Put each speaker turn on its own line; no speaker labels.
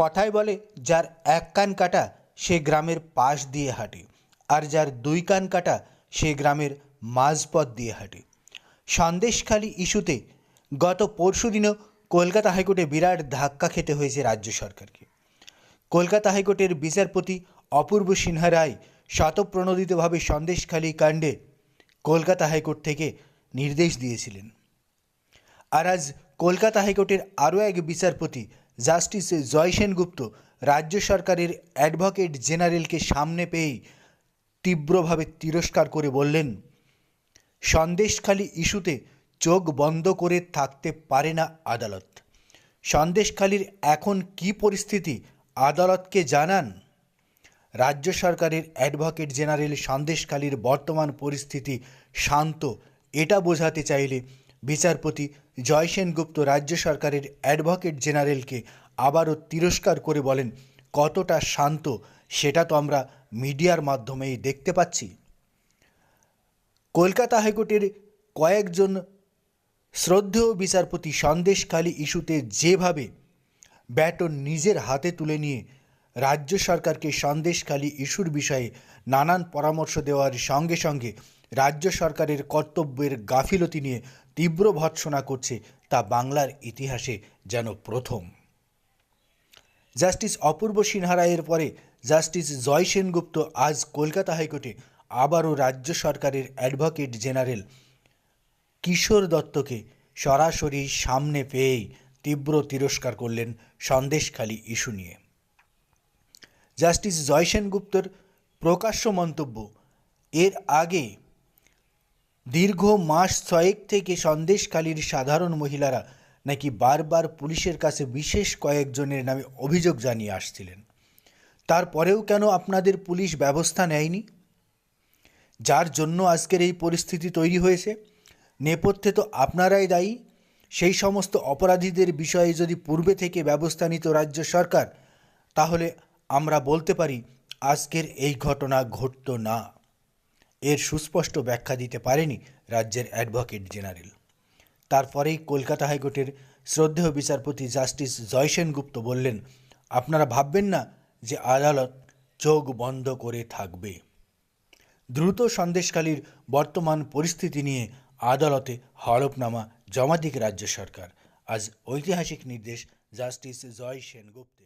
কথায় বলে, যার এক কান কাটা সে গ্রামের পাশ দিয়ে হাঁটে, আর যার দুই কান কাটা সে গ্রামের মাঝপথ দিয়ে হাঁটে। সন্দেশখালী ইস্যুতে গত পরশুদিনও কলকাতা হাইকোর্টে বিরাট ধাক্কা খেতে হয়েছে রাজ্য সরকারকে। কলকাতা হাইকোর্টের বিচারপতি অপূর্ব সিনহা রায় স্বতঃপ্রণোদিতভাবে সন্দেশখালী কাণ্ডে কলকাতা হাইকোর্ট থেকে নির্দেশ দিয়েছিলেন। আর আজ কলকাতা হাইকোর্টের আরও এক বিচারপতি জাস্টিস জয় সেনগুপ্ত রাজ্য সরকারের অ্যাডভোকেট জেনারেলকে সামনে পেয়েই তীব্রভাবে তিরস্কার করে বললেন, সন্দেশখালী ইস্যুতে চোখ বন্ধ করে থাকতে পারে না আদালত। সন্দেশখালীর এখন কি পরিস্থিতি আদালতকে জানান? রাজ্য সরকারের অ্যাডভোকেট জেনারেল সন্দেশখালীর বর্তমান পরিস্থিতি শান্ত, এটা বোঝাতে চাইলে বিচারপতি জয় সেনগুপ্ত রাজ্য সরকারের অ্যাডভোকেট জেনারেলকে আবারও তিরস্কার করে বলেন, কতটা শান্ত সেটা তো আমরা মিডিয়ার মাধ্যমেই দেখতে পাচ্ছি। কলকাতা হাইকোর্টের কয়েকজন শ্রদ্ধেয় বিচারপতি সন্দেশখালী ইস্যুতে যেভাবে ব্যাটন নিজের হাতে তুলে নিয়ে রাজ্য সরকারকে সন্দেশখালী ইস্যুর বিষয়ে নানান পরামর্শ দেওয়ার সঙ্গে সঙ্গে রাজ্য সরকারের কর্তব্যের গাফিলতি নিয়ে তীব্র ভৎসনা করছে তা বাংলার ইতিহাসে যেন প্রথম। জাস্টিস অপূর্ব সিনহা রায়ের পরে জাস্টিস জয় সেনগুপ্ত আজ কলকাতা হাইকোর্টে আবারও রাজ্য সরকারের অ্যাডভোকেট জেনারেল কিশোর দত্তকে সরাসরি সামনে পেয়েই তীব্র তিরস্কার করলেন সন্দেশখালী ইস্যু নিয়ে। জাস্টিস জয় সেনগুপ্তর প্রকাশ্য মন্তব্য, এর আগে দীর্ঘ মাস ছয়েক থেকে সন্দেশখালীর সাধারণ মহিলারা নাকি বারবার পুলিশের কাছে বিশেষ কয়েকজনের নামে অভিযোগ জানিয়ে আসছিলেন। তারপরেও কেন আপনাদের পুলিশ ব্যবস্থা নেয়নি? যার জন্য আজকের এই পরিস্থিতি তৈরি হয়েছে? নেপথ্যে তো আপনারাই দায়ী। সেই সমস্ত অপরাধীদের বিষয়ে যদি পূর্বে থেকে ব্যবস্থা নিত রাজ্য সরকার, তাহলে আমরা বলতে পারি, আজকের এই ঘটনা ঘটত না। এর সুস্পষ্ট ব্যাখ্যা দিতে পারেনি রাজ্যের অ্যাডভোকেট জেনারেল। তারপরেই কলকাতা হাইকোর্টের শ্রদ্ধেয় বিচারপতি জাস্টিস জয় সেনগুপ্ত বললেন, আপনারা ভাববেন না যে আদালত চোখ বন্ধ করে থাকবে। দ্রুত সন্দেশখালীর বর্তমান পরিস্থিতি নিয়ে আদালতে হলফনামা জমা দিক রাজ্য সরকার। আজ ঐতিহাসিক নির্দেশ জাস্টিস জয় সেনগুপ্তের